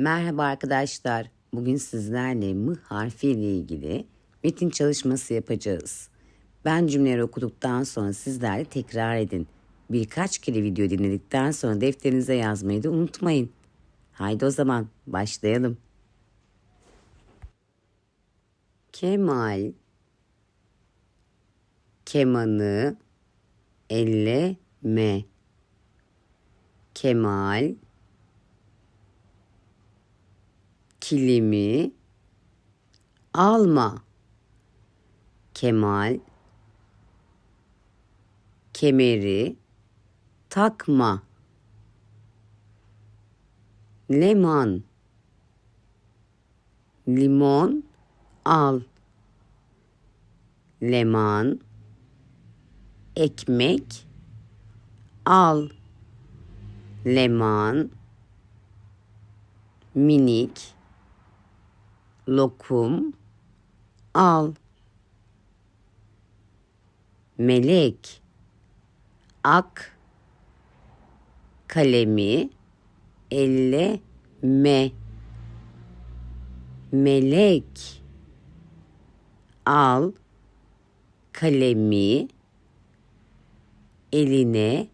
Merhaba arkadaşlar. Bugün sizlerle M harfi ile ilgili metin çalışması yapacağız. Ben cümleleri okuduktan sonra sizler de tekrar edin. Birkaç kere video dinledikten sonra defterinize yazmayı da unutmayın. Haydi o zaman başlayalım. Kemal kemanı elleme. Kemal kilimi alma. Kemal kemeri takma. Leman limon al. Leman ekmek al. Leman minik lokum. Al. Melek. Ak. Kalemi. Elle. Me. Melek. Al. Kalemi. Eline.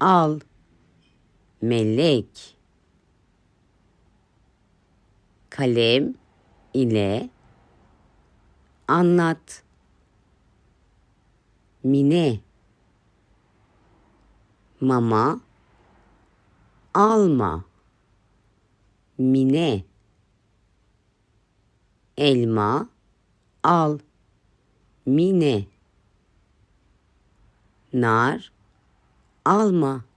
Al. Melek kalem ile anlat. Mine mama alma. Mine elma al. Mine nar alma